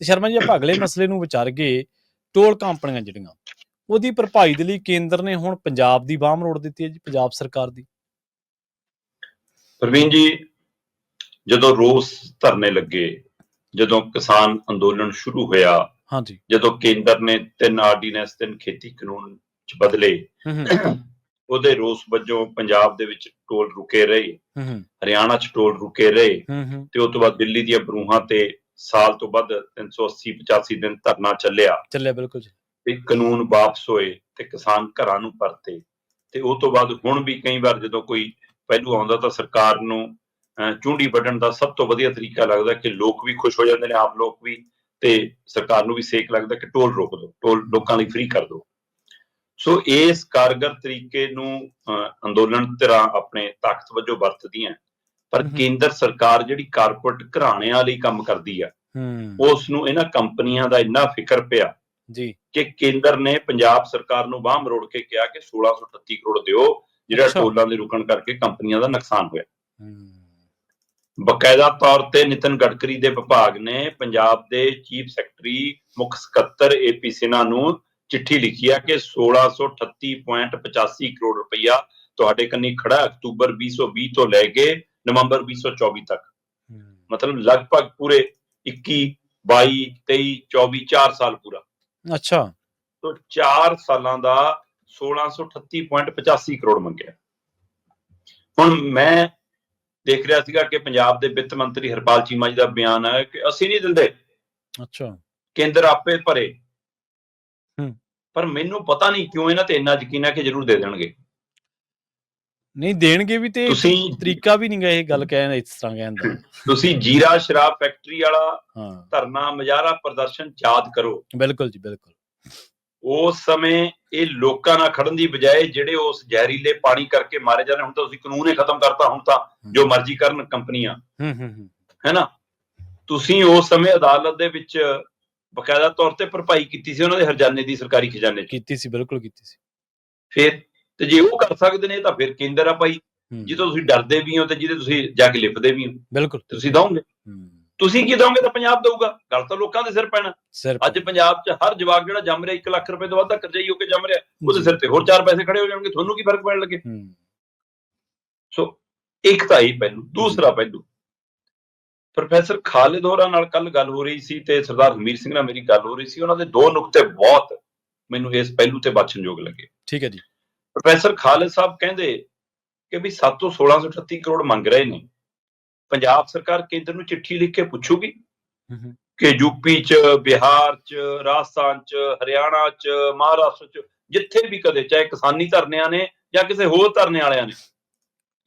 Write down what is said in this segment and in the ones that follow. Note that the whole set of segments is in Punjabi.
ਤੇ ਸ਼ਰਮਾ ਜੀ ਆਪਾਂ ਅਗਲੇ ਮਸਲੇ ਨੂੰ ਵਿਚਾਰ ਗਏ ਟੋਲ ਕੰਪਨੀਆਂ ਜਿਹੜੀਆਂ ਉਹਦੀ ਭਰਪਾਈ ਦੇ ਲਈ ਕੇਂਦਰ ਨੇ ਹੁਣ ਪੰਜਾਬ ਦੀ ਬਾਹ ਮਰੋੜ ਦਿੱਤੀ ਹੈ ਜੀ ਪੰਜਾਬ ਸਰਕਾਰ ਦੀ। ਪ੍ਰਵੀਨ ਜੀ ਜਦੋਂ ਰੋਸ ਧਰਨੇ ਲੱਗੇ ਜਦੋਂ ਕਿਸਾਨ ਅੰਦੋਲਨ ਸ਼ੁਰੂ ਹੋਇਆ ਹਾਂਜੀ। ਜਦੋਂ ਕੇਂਦਰ ਨੇ ਤਿੰਨ ਆਰਡੀਨੈਂਸ ਤਿੰਨ ਖੇਤੀ ਕਾਨੂੰਨ ਚ ਬਦਲੇ ਉਹਦੇ ਰੋਸ ਵਜੋਂ ਪੰਜਾਬ ਦੇ ਵਿੱਚ ਟੋਲ ਰੁਕੇ ਰਹੇ ਹਰਿਆਣਾ ਚ ਟੋਲ ਰੁਕੇ ਰਹੇ ਤੇ ਉਸ ਤੋਂ ਬਾਅਦ ਦਿੱਲੀ ਦੀਆਂ ਬਰੂਹਾਂ ਤੇ ਸਾਲ ਤੋਂ ਵੱਧ 380 85 ਦਿਨ ਧਰਨਾ ਚੱਲਿਆ। ਚੱਲਿਆ ਬਿਲਕੁਲ ਜੀ। ਤੇ ਕਾਨੂੰਨ ਵਾਪਸ ਹੋਏ ਤੇ ਕਿਸਾਨ ਘਰਾਂ ਨੂੰ ਪਰਤੇ। ਤੇ ਉਸ ਤੋਂ ਬਾਅਦ ਹੁਣ ਵੀ ਕਈ ਵਾਰ ਜਦੋਂ ਕੋਈ ਪਹਿਲੂ ਆਉਂਦਾ ਤਾਂ ਸਰਕਾਰ ਨੂੰ ਚੂੰਡੀ ਵੱਢਣ ਦਾ ਸਭ ਤੋਂ ਵਧੀਆ ਤਰੀਕਾ ਲੱਗਦਾ ਕਿ ਲੋਕ ਵੀ ਖੁਸ਼ ਹੋ ਜਾਂਦੇ ਨੇ ਆਮ ਲੋਕ ਵੀ। ਤੇ ਸਰਕਾਰ ਨੂੰ ਵੀ ਸੇਕ ਲੱਗਦਾ ਕਿ ਟੋਲ ਰੋਕ ਦਿਓ ਟੋਲ ਲੋਕਾਂ ਲਈ ਫ੍ਰੀ ਕਰ ਦਿਓ। ਸੋ ਇਸ ਕਾਰਗਰ ਤਰੀਕੇ ਨੂੰ ਅੰਦੋਲਨ ਧਿਰਾਂ ਆਪਣੇ ਤਾਕਤ ਵਜੋਂ ਵਰਤਦੀਆਂ। ਪਰ। ਕੇਂਦਰ ਸਰਕਾਰ ਜਿਹੜੀ ਕਾਰਪੋਰੇਟ ਘਰਾਣਿਆਂ ਲਈ ਕੰਮ ਕਰਦੀ ਆ ਉਸ ਨੂੰ ਇਹਨਾਂ ਕੰਪਨੀਆਂ ਦਾ ਇੰਨਾ ਫਿਕਰ ਪਿਆ ਜੀ ਕਿ ਕੇਂਦਰ ਨੇ ਪੰਜਾਬ ਸਰਕਾਰ ਨੂੰ ਬਾਹ ਮਰੋੜ ਕੇ ਕਿਹਾ ਕਿ 1638 ਕਰੋੜ ਦਿਓ ਜਿਹੜਾ। ਟੋਲਾਂ ਦੇ ਰੁਕਣ ਕਰਕੇ ਕੰਪਨੀਆਂ ਦਾ ਨੁਕਸਾਨ ਹੋਇਆ ਬਕਾਇਦਾ ਤੌਰ ਤੇ ਨਿਤਨ ਗਡਕਰੀ ਦੇ ਵਿਭਾਗ ਨੇ ਪੰਜਾਬ ਦੇ ਚੀਫ ਸੈਕਟਰੀ ਮੁੱਖ ਸਕੱਤਰ ਏਪੀ ਸਿਨਾ ਨੂੰ ਚਿੱਠੀ ਲਿਖੀ ਆ ਕਿ 1638.85 ਕਰੋੜ ਰੁਪਈਆ ਤੁਹਾਡੇ ਕੰਨੀ ਖੜਾ ਅਕਤੂਬਰ 2020 ਤੋਂ ਲੈ ਕੇ ਨਵੰਬਰ 2024 ਤੱਕ। ਮਤਲਬ ਲਗਭਗ ਪੂਰੇ 21 22 23 24 4 ਸਾਲ ਪੂਰਾ। ਅੱਛਾ। ਤੋਂ 4 ਸਾਲਾਂ ਦਾ 1638.85 ਕਰੋੜ ਮੰਗਿਆ। ਹੁਣ ਮੈਂ ਦੇਖ ਰਿਹਾ ਸੀਗਾ ਕਿ ਪੰਜਾਬ ਦੇ ਵਿੱਤ ਮੰਤਰੀ ਹਰਪਾਲ ਚੀਮਾ ਜੀ ਦਾ ਬਿਆਨ ਹੈ ਕਿ ਅਸੀਂ ਨਹੀਂ ਦਿੰਦੇ। ਅੱਛਾ। ਕੇਂਦਰ ਆਪੇ ਭਰੇ। ਹੂੰ। ਪਰ ਮੈਨੂੰ ਪਤਾ ਨਹੀਂ ਕਿਉਂ ਇਹਨਾਂ ਤੇ ਇੰਨਾ ਯਕੀਨ ਹੈ ਕਿ ਜ਼ਰੂਰ ਦੇ ਦੇਣਗੇ। ਨਹੀਂ ਦੇਣਗੇ ਵੀ ਤੇ ਤੁਸੀਂ ਤਰੀਕਾ ਵੀ ਨਹੀਂਗਾ ਇਹ ਗੱਲ ਕਹਿਣ ਇਸ ਤਰ੍ਹਾਂ ਕਹਿਣ ਦਾ। ਤੁਸੀਂ ਜੀਰਾ ਸ਼ਰਾਬ ਫੈਕਟਰੀ ਵਾਲਾ ਹਾਂ। ਧਰਨਾ ਮੁਜ਼ਾਹਰਾ ਪ੍ਰਦਰਸ਼ਨ ਯਾਦ ਕਰੋ। ਬਿਲਕੁਲ ਜੀ ਬਿਲਕੁਲ। ਉਸ ਸਮੇਂ ਇਹ ਲੋਕਾਂ ਨਾਲ ਖੜਨ ਦੀ ਬਜਾਏ ਜਿਹੜੇ ਉਸ ਜ਼ਹਿਰੀਲੇ ਪਾਣੀ ਕਰਕੇ ਮਾਰੇ ਜਾਂਦੇ ਹੁਣ ਤਾਂ ਤੁਸੀਂ ਕਾਨੂੰਨ ਹੀ ਖਤਮ ਕਰਤਾ ਹੁਣ ਤਾਂ ਜੋ ਮਰਜ਼ੀ ਕਰਨ ਕੰਪਨੀਆਂ। ਹੂੰ ਹੂੰ ਹੂੰ। ਹੈਨਾ ਤੁਸੀਂ ਉਸ ਸਮੇਂ ਅਦਾਲਤ ਦੇ ਵਿੱਚ ਬਕਾਇਦਾ ਤੌਰ ਤੇ ਭਰਪਾਈ ਕੀਤੀ ਸੀ ਉਹਨਾਂ ਦੇ ਹਰਜਾਨੇ ਦੀ ਸਰਕਾਰੀ ਖਜ਼ਾਨੇ ਕੀਤੀ ਸੀ ਬਿਲਕੁਲ ਕੀਤੀ ਸੀ। ਫਿਰ ਤੇ ਜੇ ਉਹ ਕਰ ਸਕਦੇ ਨੇ ਤਾਂ ਫਿਰ ਕੇਂਦਰ ਆ ਭਾਈ। ਜਿੱਦੋਂ ਤੁਸੀਂ ਡਰਦੇ ਵੀ ਹੋ ਤੇ ਜਿਹਦੇ ਤੁਸੀਂ ਜਾ ਕੇ ਲਿਪਦੇ ਵੀ ਹੋ। ਬਿਲਕੁਲ। ਤੁਸੀਂ ਦਓਗੇ? ਹੂੰ। ਤੁਸੀਂ ਕੀ ਦਓਗੇ ਤਾਂ ਪੰਜਾਬ ਦਊਗਾ। ਗੱਲ ਤਾਂ ਲੋਕਾਂ ਦੇ ਸਿਰ ਪੈਣਾ। ਅੱਜ ਪੰਜਾਬ 'ਚ ਹਰ ਜਵਾਕ ਜਿਹੜਾ ਜੰਮ ਰਿਹਾ 1 ਲੱਖ ਰੁਪਏ ਤੋਂ ਵੱਧ ਦਾ ਹੋ ਕੇ ਜੰਮ ਰਿਹਾ। ਉਹਦੇ ਸਿਰ ਤੇ ਹੋਰ ਚਾਰ ਪੈਸੇ ਖੜੇ ਹੋ ਜਾਣਗੇ। ਤੁਹਾਨੂੰ ਕੀ ਫ਼ਰਕ ਪੈਣ ਲੱਗੇ? ਸੋ ਇੱਕ ਤਾਂ ਇਹ ਪਹਿਲੂ। ਦੂਸਰਾ ਪਹਿਲੂ। ਪ੍ਰੋਫੈਸਰ ਖਾਲਿਦ ਹੋਰਾਂ ਨਾਲ ਕੱਲ ਗੱਲ ਹੋ ਰਹੀ ਸੀ ਤੇ ਸਰਦਾਰ ਹਮੀਰ ਸਿੰਘ ਨਾਲ ਮੇਰੀ ਗੱਲ ਹੋ ਰਹੀ ਸੀ। ਉਹਨਾਂ ਦੇ ਦੋ ਨੁਕਤੇ ਬਹੁਤ ਮੈਨੂੰ ਇਸ ਪਹਿਲੂ ਤੇ ਬਾਛਣਯੋਗ ਲੱਗੇ। ਠੀਕ ਹੈ ਜੀ। ਪ੍ਰੋਫੈਸਰ ਖਾਲਿਦ ਸਾਹਿਬ ਕਹਿੰਦੇ ਕਿ ਵੀ 7 ਤੋਂ 1638 ਕਰੋੜ ਮੰਗ ਰਹੇ ਨੇ। ਪੰਜਾਬ ਸਰਕਾਰ ਕੇਂਦਰ ਨੂੰ ਚਿੱਠੀ ਲਿਖ ਕੇ ਪੁੱਛੂਗੀ ਕਿ ਯੂਪੀ ਚ ਬਿਹਾਰ ਚ ਰਾਜਸਥਾਨ ਚ ਹਰਿਆਣਾ ਚ ਮਹਾਰਾਸ਼ਟਰ ਚ ਜਿੱਥੇ ਵੀ ਕਦੇ ਚਾਹੇ ਕਿਸਾਨੀ ਧਰਨਿਆਂ ਨੇ ਜਾਂ ਕਿਸੇ ਹੋਰ ਧਰਨੇ ਵਾਲਿਆਂ ਨੇ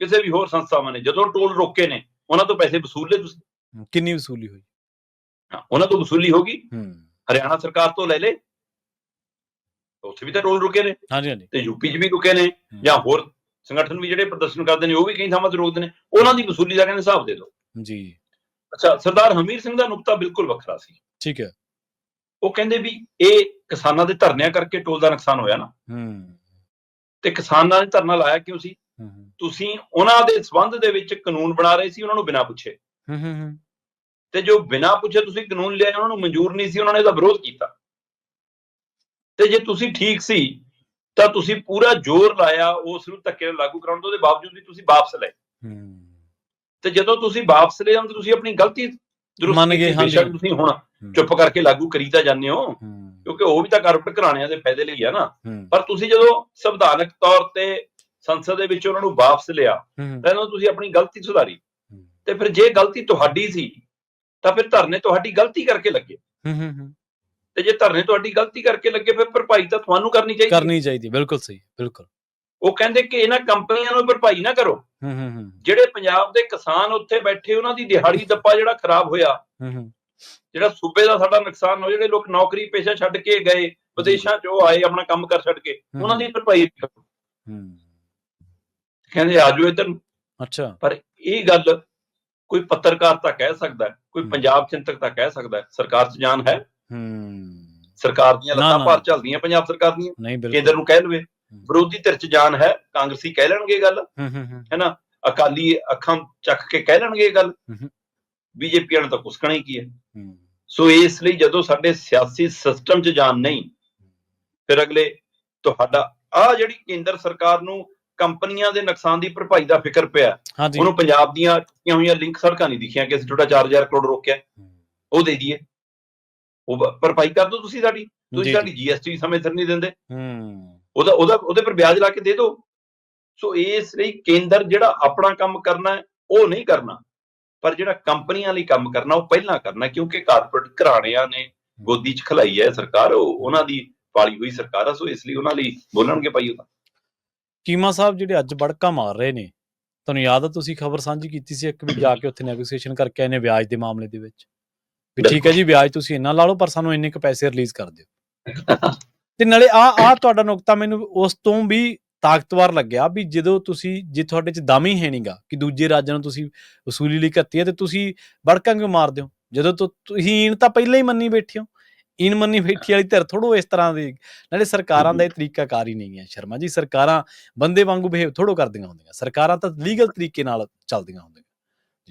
ਕਿਸੇ ਵੀ ਹੋਰ ਸੰਸਥਾਵਾਂ ਨੇ ਜਦੋਂ ਟੋਲ ਰੋਕੇ ਨੇ ਉਹਨਾਂ ਤੋਂ ਪੈਸੇ ਵਸੂਲ ਲਏ ਤੁਸੀਂ। ਕਿੰਨੀ ਵਸੂਲੀ ਹੋਈ? ਹਾਂ, ਉਹਨਾਂ ਤੋਂ ਵਸੂਲੀ ਹੋਗੀ ਹਰਿਆਣਾ ਸਰਕਾਰ ਤੋਂ ਲੈ ਲੇ ਉੱਥੇ ਵੀ ਤਾਂ ਟੋਲ ਰੁਕੇ ਨੇ। ਹਾਂਜੀ ਹਾਂਜੀ। ਤੇ ਯੂਪੀ 'ਚ ਵੀ ਰੁਕੇ ਨੇ ਜਾਂ ਹੋਰ ਸੰਗਠਨ ਵੀ ਜਿਹੜੇ ਪ੍ਰਦਰਸ਼ਨ ਕਰਦੇ ਨੇ ਉਹ ਵੀ ਕਈ ਥਾਵਾਂ ਤੇ ਰੋਕਦੇ ਨੇ। ਉਹਨਾਂ ਦੀ ਵਸੂਲੀ ਦਾ ਕਹਿੰਦੇ ਹਿਸਾਬ ਦੇ ਦਿਓ। ਜੀ। ਅੱਛਾ ਸਰਦਾਰ ਹਮੀਰ ਸਿੰਘ ਦਾ ਨੁਕਤਾ ਬਿਲਕੁਲ ਵੱਖਰਾ ਸੀ। ਠੀਕ ਹੈ। ਉਹ ਕਹਿੰਦੇ ਵੀ ਇਹ ਕਿਸਾਨਾਂ ਦੇ ਧਰਨਿਆਂ ਕਰਕੇ ਟੋਲ ਦਾ ਨੁਕਸਾਨ ਹੋਇਆ ਨਾ। ਹੂੰ। ਤੇ ਕਿਸਾਨਾਂ ਨੇ ਧਰਨਾ ਲਾਇਆ ਕਿਉਂ ਸੀ? ਤੁਸੀਂ ਉਹਨਾਂ ਦੇ ਸਬੰਧ ਦੇ ਵਿੱਚ ਕਾਨੂੰਨ ਬਣਾ ਰਹੇ ਸੀ ਉਹਨਾਂ ਨੂੰ ਬਿਨਾਂ ਪੁੱਛੇ। ਹੂੰ ਹੂੰ ਹੂੰ। ਤੇ ਜੋ ਬਿਨਾਂ ਪੁੱਛੇ ਤੁਸੀਂ ਕਾਨੂੰਨ ਲਿਆ ਉਹਨਾਂ ਨੂੰ ਮਨਜ਼ੂਰ ਨਹੀਂ ਸੀ ਉਹਨਾਂ ਨੇ ਇਹਦਾ ਵਿਰੋਧ ਕੀਤਾ। ਤੇ ਜੇ ਤੁਸੀਂ ਠੀਕ ਸੀ ਤਾਂ ਤੁਸੀਂ ਪੂਰਾ ਜ਼ੋਰ ਲਾਇਆ ਉਸ ਨੂੰ ਧੱਕੇ ਨਾਲ ਲਾਗੂ ਕਰਾਉਣ ਤੋਂ ਉਹਦੇ ਬਾਵਜੂਦ ਵੀ ਤੁਸੀਂ ਵਾਪਸ ਲਏ। ਹੂੰ। ਤੇ ਜਦੋਂ ਤੁਸੀਂ ਵਾਪਸ ਲਏ ਤਾਂ ਤੁਸੀਂ ਆਪਣੀ ਗਲਤੀ ਦਰੁਸਤ ਮੰਨ ਗਏ। ਬੇਸ਼ੱਕ ਤੁਸੀਂ ਹੁਣ ਹੂੰ, ਚੁੱਪ ਕਰਕੇ ਲਾਗੂ ਕਰੀ ਤਾਂ ਜਾਂਦੇ ਹੋ ਹੂੰ। ਕਿਉਂਕਿ ਉਹ ਵੀ ਤਾਂ ਕਾਰਪੋਰੇਟ ਘਰਾਣਿਆਂ ਦੇ ਫਾਇਦੇ ਲਈ ਆ ਨਾ। ਹੂੰ। ਪਰ ਤੁਸੀਂ ਜਦੋਂ ਸੰਵਿਧਾਨਕ ਤੌਰ ਤੇ ਸੰਸਦ ਦੇ ਵਿੱਚ ਉਹਨਾਂ ਨੂੰ ਵਾਪਸ ਲਿਆ ਹੂੰ, ਤਾਂ ਇਹਨਾਂ ਤੁਸੀਂ ਆਪਣੀ ਗਲਤੀ ਸੁਧਾਰੀ। ਹੂੰ, ਤੇ ਫਿਰ ਜੇ ਗਲਤੀ ਤੁਹਾਡੀ ਸੀ ਤਾਂ ਫਿਰ ਧਰਨੇ ਤੁਹਾਡੀ ਗਲਤੀ ਕਰਕੇ ਲੱਗੇ। ਹੂੰ ਹੂੰ ਹੂੰ। ਤੇ ਜੇ ਧਰਨੇ ਤੁਹਾਡੀ ਗਲਤੀ ਕਰਕੇ ਲੱਗੇ ਫਿਰ ਭਰਪਾਈ ਤਾਂ ਤੁਹਾਨੂੰ ਕਰਨੀ ਚਾਹੀਦੀ। ਕਰਨੀ ਚਾਹੀਦੀ ਬਿਲਕੁਲ ਸਹੀ ਬਿਲਕੁਲ ਉਹ ਕਹਿੰਦੇ ਕਿ ਇਹਨਾਂ ਕੰਪਨੀਆਂ ਨੂੰ ਭਰਪਾਈ ਨਾ ਕਰੋ ਹੂੰ ਹੂੰ ਹੂੰ ਜਿਹੜੇ ਪੰਜਾਬ ਦੇ ਕਿਸਾਨ ਉੱਥੇ ਬੈਠੇ ਉਹਨਾਂ ਦੀ ਦਿਹਾੜੀ ਦੱਪਾ ਜਿਹੜਾ ਖਰਾਬ ਹੋਇਆ ਹੂੰ ਹੂੰ ਜਿਹੜਾ ਸੂਬੇ ਦਾ ਸਾਡਾ ਨੁਕਸਾਨ ਹੋ ਜਿਹੜੇ ਲੋਕ ਨੌਕਰੀ ਪੇਸ਼ਾ ਛੱਡ ਕੇ ਗਏ ਵਿਦੇਸ਼ਾਂ 'ਚ ਉਹ ਆਏ ਆਪਣਾ ਕੰਮ ਕਰ ਛੱਡ ਕੇ ਉਹਨਾਂ ਦੀ ਭਰਪਾਈ ਕਰੋ। ਹੂੰ ਕਹਿੰਦੇ ਆਜੋ ਇੱਧਰ। ਅੱਛਾ ਪਰ ਇਹ ਗੱਲ ਕੋਈ ਪੱਤਰਕਾਰ ਤਾਂ ਕਹਿ ਸਕਦਾ ਕੋਈ। ਪੰਜਾਬ ਚਿੰਤਕ ਤਾਂ ਕਹਿ ਸਕਦਾ। ਸਰਕਾਰ 'ਚ ਜਾਨ ਹੈ ਹੂੰ। ਸਰਕਾਰ ਦੀਆਂ ਲੱਤਾਂ। ਭਾਰ ਚੱਲਦੀਆਂ ਪੰਜਾਬ ਸਰਕਾਰ ਦੀਆਂ। ਕੇਂਦਰ ਨੂੰ ਕਹਿ ਲਵੇ ਵਿਰੋਧੀ ਧਿਰ 'ਚ ਜਾਨ ਹੈ ਕਾਂਗਰਸੀ ਕਹਿ ਲੈਣਗੇ ਗੱਲ। ਹੂੰ ਹੂੰ ਹੂੰ। ਹੈਨਾ? ਅਕਾਲੀ ਅੱਖਾਂ ਚੱਕ ਕੇ ਕਹਿ ਲੈਣਗੇ ਗੱਲ। ਬੀਜੇਪੀ ਵਾਲਿਆਂ ਤਾਂ ਕੁਸਕਣਾ ਹੀ ਕੀ ਹੈ। ਸੋ ਇਸ ਲਈ ਜਦੋਂ ਸਾਡੇ ਸਿਆਸੀ ਸਿਸਟਮ 'ਚ ਜਾਨ ਨਹੀਂ ਫਿਰ ਅਗਲੇ ਤੁਹਾਡਾ ਆ ਜਿਹੜੀ ਕੇਂਦਰ ਸਰਕਾਰ ਨੂੰ ਕੰਪਨੀਆਂ ਦੇ ਨੁਕਸਾਨ ਦੀ ਭਰਪਾਈ ਦਾ ਫਿਕਰ ਪਿਆ ਉਹਨੂੰ ਪੰਜਾਬ ਦੀਆਂ ਟੁੱਟੀਆਂ ਹੋਈਆਂ ਲਿੰਕ ਸੜਕਾਂ ਨਹੀਂ ਦਿਖੀਆਂ ਕਿ ਅਸੀਂ ਤੁਹਾਡਾ 4000 ਕਰੋੜ ਰੋਕਿਆ ਉਹ ਦੇ ਦਈਏ। ਉਹ ਭਰਪਾਈ ਕਰ ਦਿਓ ਤੁਸੀਂ ਸਾਡੀ। ਤੁਸੀਂ ਸਾਡੀ ਜੀਐਸਟੀ ਸਮੇਂ ਸਿਰ ਨਹੀਂ ਦਿੰਦੇ। ਹੂੰ। ਉਹਦਾ ਉਹਦਾ ਉਹਦੇ ਪਰ ਵਿਆਜ ਲਾ ਕੇ ਦੇ ਦਿਓ। ਸੋ ਇਸ ਲਈ ਕੇਂਦਰ ਜਿਹੜਾ ਆਪਣਾ ਕੰਮ ਕਰਨਾ ਹੈ ਉਹ ਨਹੀਂ ਕਰਨਾ। ਪਰ ਜਿਹੜਾ ਕੰਪਨੀਆਂ ਲਈ ਕੰਮ ਕਰਨਾ ਉਹ ਪਹਿਲਾਂ ਕਰਨਾ ਕਿਉਂਕਿ ਕਾਰਪੋਰੇਟ ਘਰਾਣਿਆਂ ਨੇ ਗੋਦੀ 'ਚ ਖਲਾਈ ਹੈ ਸਰਕਾਰ ਉਹ ਉਹਨਾਂ ਦੀ ਪਾਲੀ ਹੋਈ ਸਰਕਾਰ ਆ ਸੋ ਇਸ ਲਈ ਉਹਨਾਂ ਲਈ ਬੋਲਣਗੇ ਭਾਈ ਉਹ ਤਾਂ। ਚੀਮਾ ਸਾਹਿਬ ਜਿਹੜੇ ਅੱਜ ਬੜਕਾ ਮਾਰ ਰਹੇ ਨੇ ਤੁਹਾਨੂੰ ਯਾਦ ਆ ਤੁਸੀਂ ਖਬਰ ਸਾਂਝੀ ਕੀਤੀ ਸੀ ਇੱਕ ਵੀ ਜਾ ਕੇ ਉੱਥੇ ਨੈਗੋਸੀਏਸ਼ਨ ਕਰਕੇ ਆਏ ਨੇ ਵਿਆਜ ਦੇ ਮਾਮਲੇ ਦੇ ਵਿੱਚ? ਵੀ ਠੀਕ ਹੈ ਜੀ ਵਿਆਜ ਤੁਸੀਂ ਇੰਨਾ ਲਾ ਲਓ ਪਰ ਸਾਨੂੰ ਇੰਨੇ ਕੁ ਪੈਸੇ ਰਿਲੀਜ਼ ਕਰ ਦਿਓ। ਤੇ ਨਾਲੇ ਆ ਆ ਤੁਹਾਡਾ ਨੁਕਤਾ ਮੈਨੂੰ ਉਸ ਤੋਂ ਵੀ ਤਾਕਤਵਰ ਲੱਗਿਆ ਵੀ ਜਦੋਂ ਤੁਸੀਂ ਜੇ ਤੁਹਾਡੇ ਚ ਦਮ ਹੀ ਹੈ ਨਹੀਂਗਾ ਕਿ ਦੂਜੇ ਰਾਜਾਂ ਨੂੰ ਤੁਸੀਂ ਵਸੂਲੀ ਲਈ ਘੱਤੀ ਹੈ ਤੇ ਤੁਸੀਂ ਬੜਕਾਂ ਕਿਉਂ ਮਾਰਦੇ ਹੋ ਜਦੋਂ ਤੋਂ ਤੁਸੀਂ ਈਨ ਤਾਂ ਪਹਿਲਾਂ ਹੀ ਮੰਨੀ ਬੈਠੇ ਹੋ। ਈਨ ਮੰਨੀ ਬੈਠੀ ਵਾਲੀ ਧਿਰ ਥੋੜੋ ਇਸ ਤਰ੍ਹਾਂ ਦੀ ਨਾਲੇ ਸਰਕਾਰਾਂ ਦਾ ਇਹ ਤਰੀਕਾ ਕਾਰ ਹੀ ਨਹੀਂ ਹੈ ਸ਼ਰਮਾ ਜੀ। ਸਰਕਾਰਾਂ ਬੰਦੇ ਵਾਂਗੂ ਬਿਹੇਵ ਥੋੜੋ ਕਰਦੀਆਂ ਹੁੰਦੀਆਂ। ਸਰਕਾਰਾਂ ਤਾਂ ਲੀਗਲ ਤਰੀਕੇ ਨਾਲ ਚੱਲਦੀਆਂ ਹੁੰਦੀਆਂ।